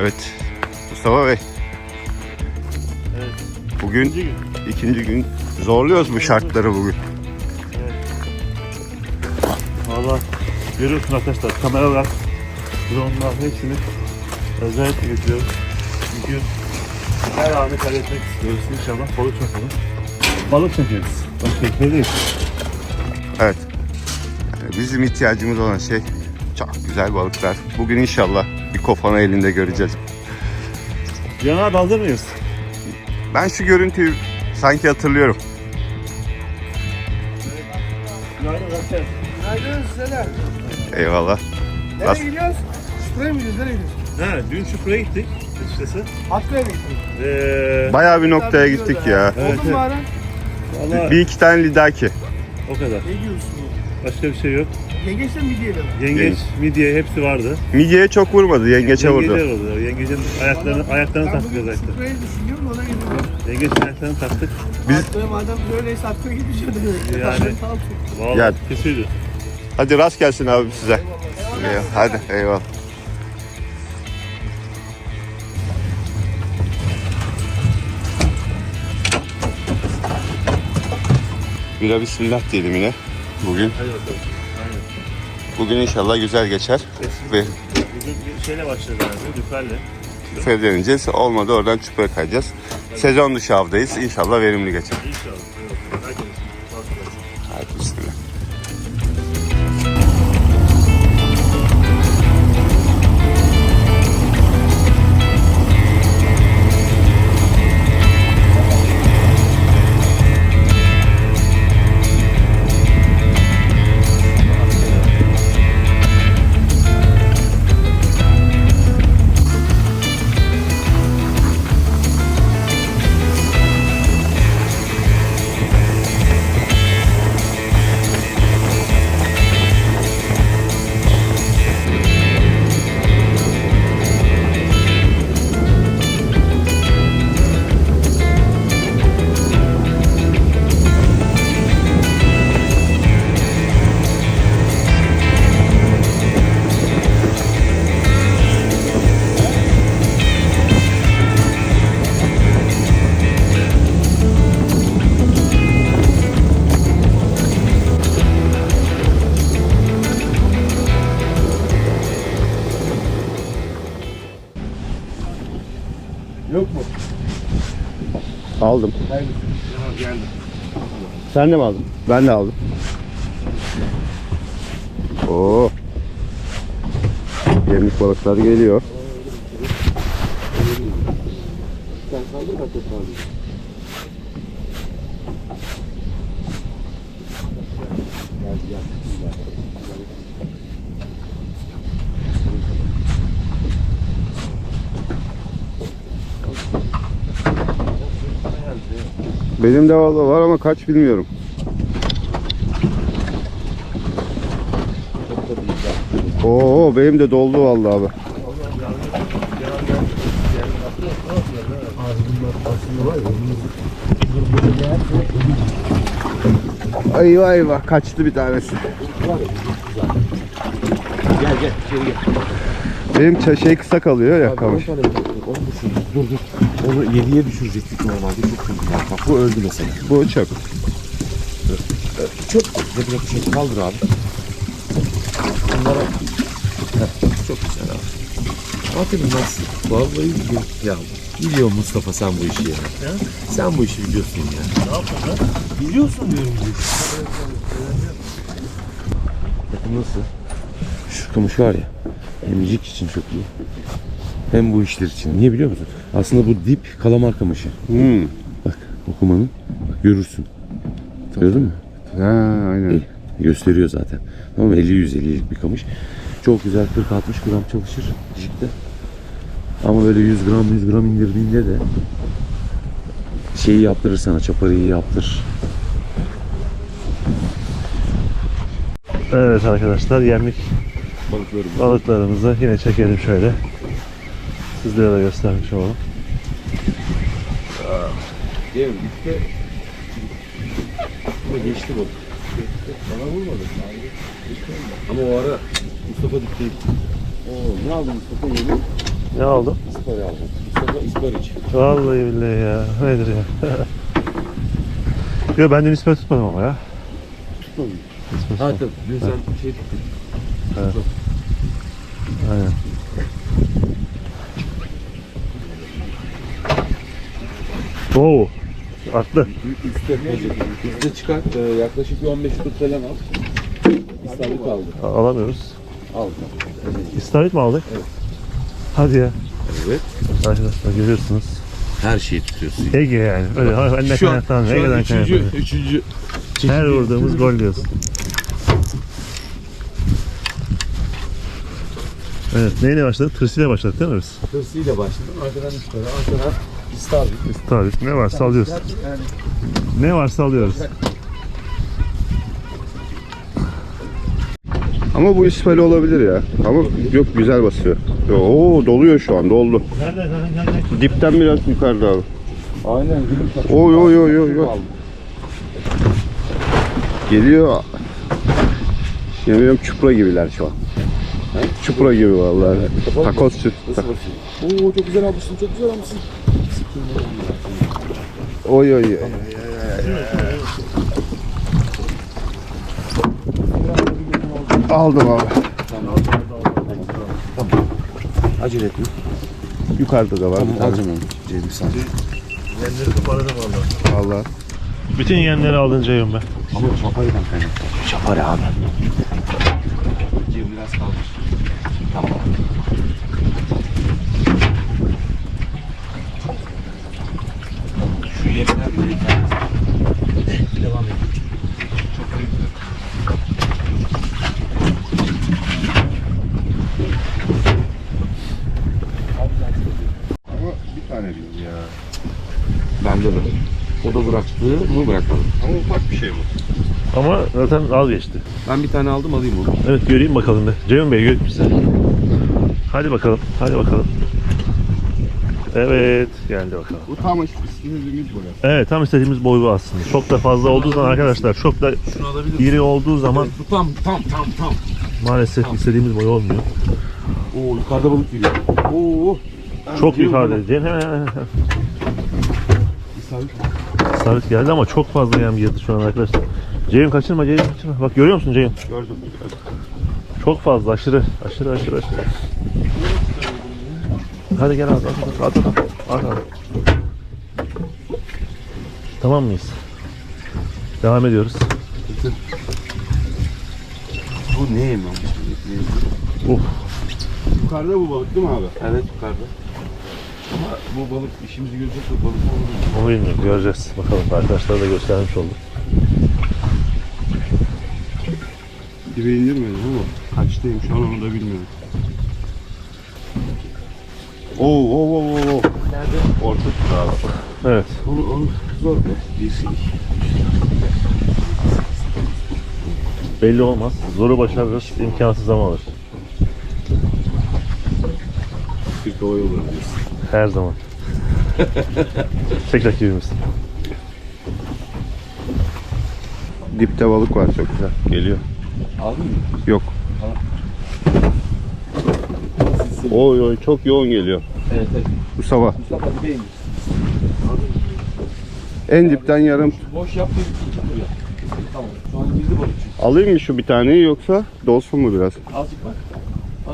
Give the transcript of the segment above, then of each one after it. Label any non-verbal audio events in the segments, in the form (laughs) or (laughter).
Evet. Mustafa Bey. Evet. Bugün İkinci gün. ikinci gün zorluyoruz bu şartları bugün. Valla görüyorsun arkadaşlar kameralar, dronelar hepsini özellikle getiriyoruz. Çünkü her anı kaydetmek istiyoruz. İnşallah balık çekelim. Balık çekeriz. Başka bir şey değil. Evet. Bizim ihtiyacımız olan şey çok güzel balıklar. Bugün inşallah bir kofana elinde göreceğiz. Yana daldır mıyız? Ben şu görüntüyü sanki hatırlıyorum. Günaydın Rakel. Günaydın size de. Eyvallah. Nereye Nasıl? gidiyoruz? Sprey mi gidiyoruz? Nereye gidiyoruz? Ha, dün Şükrü'ye gittik açıkçası. Hakkı'ya gidiyoruz? Ee, Bayağı bir noktaya gittik ya. Evet, Oldu mu evet. Valla Bir iki tane lidaki. o kadar. Ne diyorsun? Başka bir şey yok. Yengeçle mi gidiyelim? Yengeç, midye hepsi vardı. Midyeye çok vurmadı, yengeçe vurdu. Yengeçler oldu. Yengecin ayaklarını, ayaklarını taktık özellikle. Sprey'i düşünüyorum ona gidiyorum. Yengecin ayaklarını taktık. Biz- Hakkı'ya madem böyleyse Hakkı'ya gideceğiz. Yani- Vallahi Gel. kesiydi. Hadi rast gelsin abi size. Eyvallah. Hadi eyvallah. Bira bismillah diyelim yine bugün. Hadi bakalım. Aynen. Bugün inşallah güzel geçer. Ve Bugün şeyle başladı abi, lüferle. deneyeceğiz. Olmadı oradan çupaya kayacağız. Sezon dışı avdayız. İnşallah verimli geçer. İnşallah. Hadi Sen de mi aldın? Ben de aldım. Oo. Yemlik balıklar geliyor. Sen kaldır bak o kaldır. Gel gel. Benim de valla var ama kaç bilmiyorum. Oo benim de doldu vallahi abi. Eyvah eyvah kaçtı bir tanesi. Gel gel gel. Benim şey kısa kalıyor ya kamış. Düşür. Dur dur. Onu 7'ye düşürecektik normalde. Çok kötü. Bak bu öldü mesela. Bu çöp. Çok cebine poşeti kaldır abi. Bunlara... Heh, çok güzel abi. Aferin nasıl? Vallahi biliyorum. Ya biliyor Mustafa sen bu işi ya. Sen bu işi biliyorsun ya. Ne lan? Biliyorsun diyorum bu işi. Bakın nasıl? Şu kamış var ya. Emcik için çok iyi. Hem bu işler için. Niye biliyor musun? Aslında bu dip kalamar kamışı. Hmm. Bak okumanın. Bak, görürsün. Gördün mü? Ha aynen. İyi. Gösteriyor zaten. Tamam 50-150'lik bir kamış. Çok güzel 40-60 gram çalışır jikte. Ama böyle 100 gram 100 gram indirdiğinde de şeyi yaptırır sana çaparıyı yaptır. Evet arkadaşlar yemlik Balıklarım. balıklarımızı yine çekelim şöyle. Sizlere de göstermiş olalım. Değil mi? Bitti. Ama geçti balık. Bana vurmadı. Ama o ara Mustafa. Oo, ne aldın Mustafa yeni? Ne aldın? İspari aldım. Mustafa İspariç. Vallahi billahi ya. Nedir ya? (laughs) Yok ben dün nispet tutmadım ama ya. Nispet Ha tutmadım. tabii. Dün sen şey tuttun. Aynen. Oo. Arttı. Üste, üste çıkar. Ee, yaklaşık bir 15 tut falan al. İstavrit aldı. Alamıyoruz. Al. İstavrit mi aldık? Evet. Hadi ya. Evet. Arkadaşlar görüyorsunuz. Her şeyi tutuyorsun. Ege yani. Öyle ha, ben de Şu Ege'den üçüncü, kaynaktan. üçüncü Her vurduğumuz gol diyorsun. Evet neyle başladık? Tırsıyla başladık değil mi biz? hırsıyla başladım. Arkadan ispari, arkadan istavrit. İstavrit ne varsa alıyoruz. Yani Ne varsa alıyoruz. Ama bu ispali olabilir ya. Ama yok güzel basıyor. Oo doluyor şu an doldu. Dipten biraz yukarıda abi. aynen gülüm takım. Oy oy oy oy. Geliyor. Yemiyorum çupra gibiler şu an. Çupra gibi vallahi. Takos süt. Nasıl basıyor? Oo çok güzel almışsın, çok güzel almışsın. Oy oy oy. Aldım abi. Acele etme. Yukarıda da var. bir tane. Alacağım onu. Ceyhun sen. Yemleri toparladım valla. Vallahi. Bütün yemleri aldın Ceyhun be. Ama şaparıdan kaynaklı. Şapari abi. Ceyhun biraz kalmış. Tamam. Devam. Çok büyük. Ama bir tane değil ya. Bende de. O da bıraktı mı bırakmadı. Ama ufak bir şey bu. Ama zaten az geçti. Ben bir tane aldım alayım onu. Evet göreyim bakalım be. Ceyhun Bey gör bize. Hadi bakalım. Hadi bakalım. Evet geldi bakalım. Bu tam istediğimiz bu ya. Evet tam istediğimiz boy bu aslında. Çok da fazla olduğu zaman arkadaşlar çok da iri olduğu zaman Bu tam tam tam tam. maalesef istediğimiz boy olmuyor. Oo yukarıda balık geliyor. Oo. Çok yukarıda. Ceyhun hemen hemen hemen. İsabet. Sarık geldi ama çok fazla yem girdi şu an arkadaşlar. Ceyhun kaçırma Ceyhun kaçırma. Bak görüyor musun Ceyhun? Gördüm. Çok fazla aşırı aşırı aşırı aşırı. Hadi gel at at at at at at at. Tamam mıyız? Devam ediyoruz. Bu ne yem almış? Uf. Yukarıda bu balık değil mi abi? Evet yukarıda. Ama bu balık işimizi görecek bir balık olur. Onu bilmiyorum göreceğiz. Bakalım arkadaşlara da göstermiş olduk. Dibe indirmedim ama kaçtayım şu an onu da bilmiyorum. Oo oo oo oo. Nerede? Orta abi. Evet. Onu, onu zor be. Bir şey. Belli olmaz. Zoru başarırız. imkansız ama alır. Bir kova yolu diyorsun. Her zaman. Tek rakibimiz. Dipte balık var çok güzel. Geliyor. Aldın mı? Yok. Oy oy çok yoğun geliyor. Evet evet. Bu sabah. Mustafa bir beğenir. En dipten yarım. Boş yap bir. Tamam. Şu an girdi balık çünkü. Alayım mı şu bir taneyi yoksa dolsun mu biraz? Azıcık bak.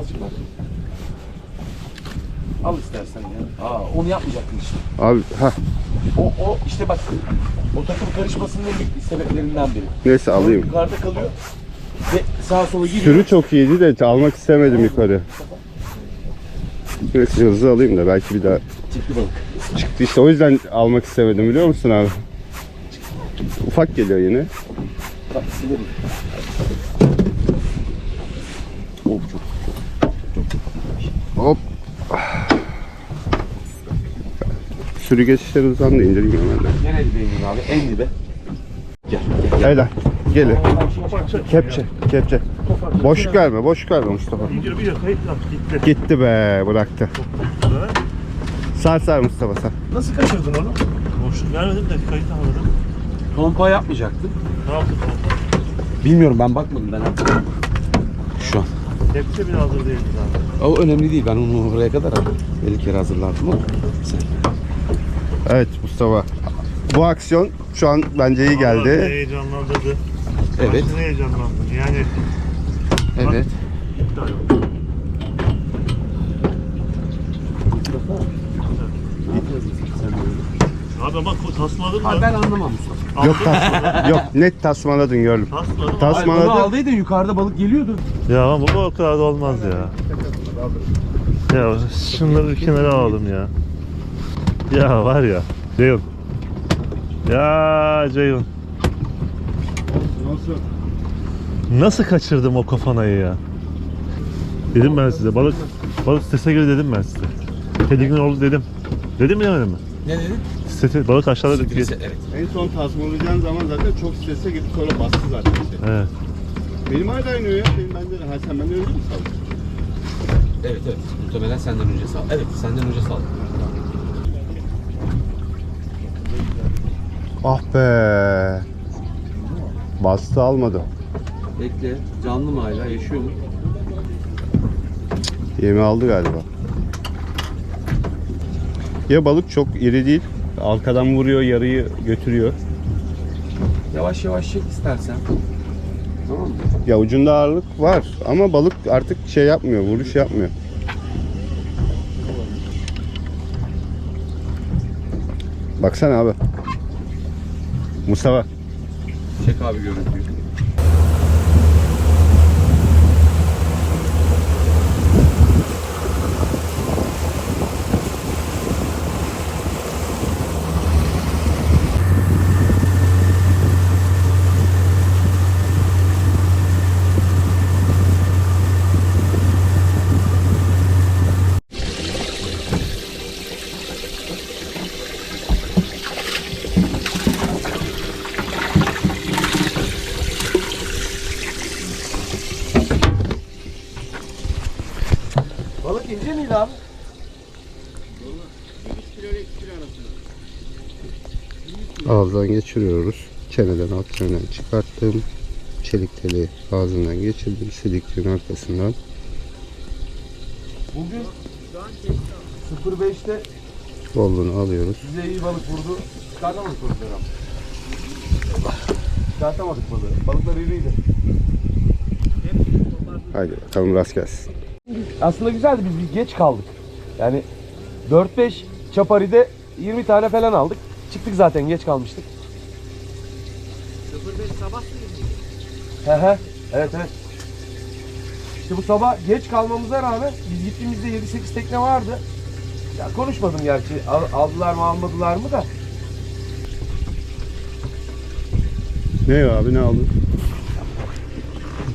Azıcık bak. Al istersen ya. Aa onu yapmayacaktın işte. Abi ha O, o işte bak. O takım karışmasının en sebeplerinden biri. neyse alayım. Yukarıda kalıyor. Ve sağa sola gidiyor. Sürü çok iyiydi de almak istemedim yukarı. Neyse hızlı alayım da belki bir daha Çıktı balık. çıktı işte o yüzden almak istemedim biliyor musun abi? Ufak geliyor yine. Bak silerim. Of çok. Hop. Sürü geçişleri hızlandı indireyim hemen de. Nereye değindin abi? En dibe. Gel gel gel. Helal. Gelin. Kepçe, kepçe. Boşluk verme, boşluk verme Mustafa. Gitti. Gitti be, bıraktı. Sar sar Mustafa sar. Nasıl kaçırdın onu? Boşluk vermedim de kayıt almadım. Pompa yapmayacaktın. Ne yaptın? Bilmiyorum ben bakmadım ben. Şu an. Kepçe bile hazır değildi zaten. O önemli değil. Ben onu oraya kadar belli kere hazırlardım ama sen. Evet Mustafa. Bu aksiyon şu an bence iyi Vallahi geldi. Heyecanlandırdı. Evet. Aşırı heyecanlandım. Yani Evet. abi ama tasmadın Ha, da. ben anlamam Mustafa. Yok tas (laughs) yok net tasmaladın gördüm. Tasmadın. Tas- Hayır, Tasmaladı. aldıydın yukarıda balık geliyordu. Ya ama bu o kadar da olmaz ya. Ya şunları bir kenara alalım ya. Ya var ya. Ceyhun. Ya Ceyhun. Nasıl? Nasıl kaçırdım o kafanayı ya? Dedim ben size. Balık balık sese gir dedim ben size. Tedirgin oldu dedim. Dedim mi demedim mi? Ne dedin? Sese, balık aşağıda Evet. En son tasmalayacağın zaman zaten çok strese girip sonra bastı zaten şey. Evet. Benim hala iniyor ya. Benim bende de. Ha sen benden önce mi saldın? Evet evet. Muhtemelen senden önce sal. Evet senden önce sal. Ah be. Bastı almadı. Bekle. Canlı mı hala? Yaşıyor mu? Yemi aldı galiba. Ya balık çok iri değil. Arkadan vuruyor, yarıyı götürüyor. Yavaş yavaş çek istersen. Tamam mı? Ya ucunda ağırlık var ama balık artık şey yapmıyor, vuruş yapmıyor. Baksana abi. Mustafa. Çek abi görüntüyü. tam. 100 geçiriyoruz. Çeneden alt çeneden çıkarttım. Çelik teli ağzından geçirdim. Sidikliğin arkasından. Bugün 05'te Bolluğunu alıyoruz. Size iyi balık vurdu. Çıkartamadık balıkları ama. Çıkartamadık balığı. Balıklar iriydi. Haydi bakalım rast gelsin. Aslında güzeldi biz bir geç kaldık. Yani 4-5 çaparide 20 tane falan aldık. Çıktık zaten geç kalmıştık. 05 sabah He he. Evet evet. İşte bu sabah geç kalmamıza rağmen biz gittiğimizde 7-8 tekne vardı. Ya konuşmadım gerçi al- aldılar mı almadılar mı da. Ne abi ne aldın?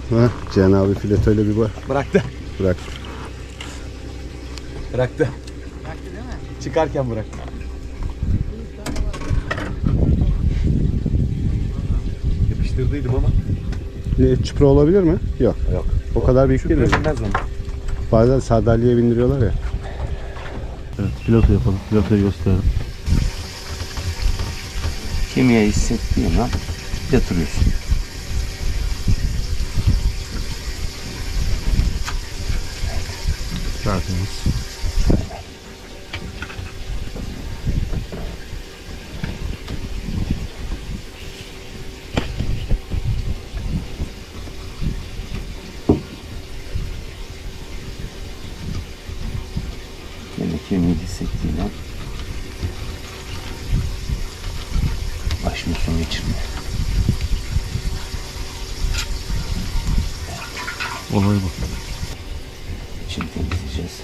Heh, Cihan abi filetöyle bir bak. Bıraktı. Bırak. Bıraktı. Bıraktı değil mi? Çıkarken bıraktı. Yapıştırdıydım ama. Ne, çupra olabilir mi? Yok. Yok. O kadar büyük değil mi? Onu. Bazen sardalyeye bindiriyorlar ya. Evet pilotu yapalım. Pilotu gösterelim. Kemiğe hissettiğin an yatırıyorsun. Tertemiz. Yani kemiği hissettiğin an başlıyorsun geçirmeye. Olay bu. Şimdi temizleyeceğiz.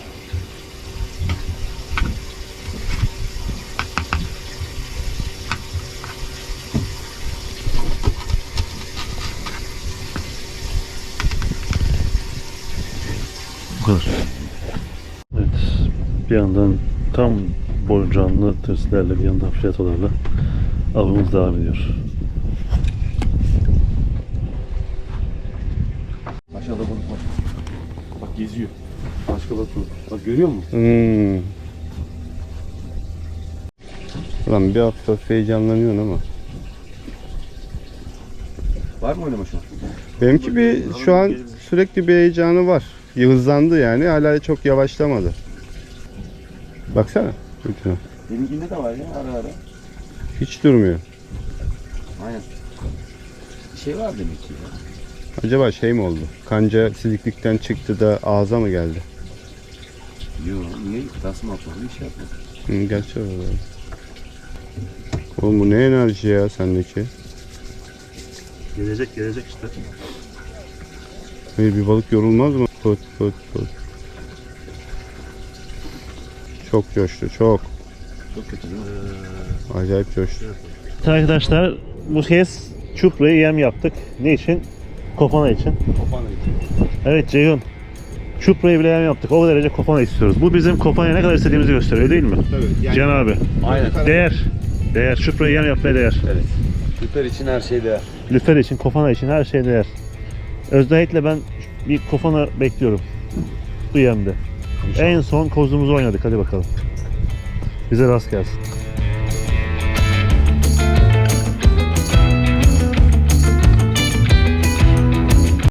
Bu kadar. Evet. Bir yandan tam boyuncanlı tırslarla bir yandan filetolarla avımız devam ediyor. Aşağıda balık var. Bak geziyor. Başka balık yok. Bak görüyor musun? Hmm. Ulan bir hafta heyecanlanıyorsun ama. Var mı oynama şu an? Benimki bir şu an sürekli bir heyecanı var. hızlandı yani. Hala çok yavaşlamadı. Baksana. Lütfen. Benimkinde de var ya ara ara. Hiç durmuyor. Aynen. Bir şey var demek ki ya. Acaba şey mi oldu? Kanca siliklikten çıktı da ağza mı geldi? Yok niye tasma atmadı bir şey yapmadı. Hı, gerçi öyle. Oğlum bu ne enerji ya sendeki? Gelecek gelecek işte. Hayır bir balık yorulmaz mı? Pıt pıt pıt. Çok coştu çok. Çok kötü değil mi? Acayip coştu. Arkadaşlar bu kez çuprayı yem yaptık. Ne için? Kofana için. Evet Ceyhun. Çuprayı bile yem yaptık. O derece kofana istiyoruz. Bu bizim kofanaya ne kadar istediğimizi gösteriyor değil mi? Tabii. Can abi. Aynen. Değer. Değer. Çuprayı yem yapmaya değer. Evet. Süper için her şey değer. Lüfer için, kofana için her şey değer. Özellikle ben bir kofana bekliyorum. Bu yemde. En son kozumuzu oynadık. Hadi bakalım. Bize rast gelsin.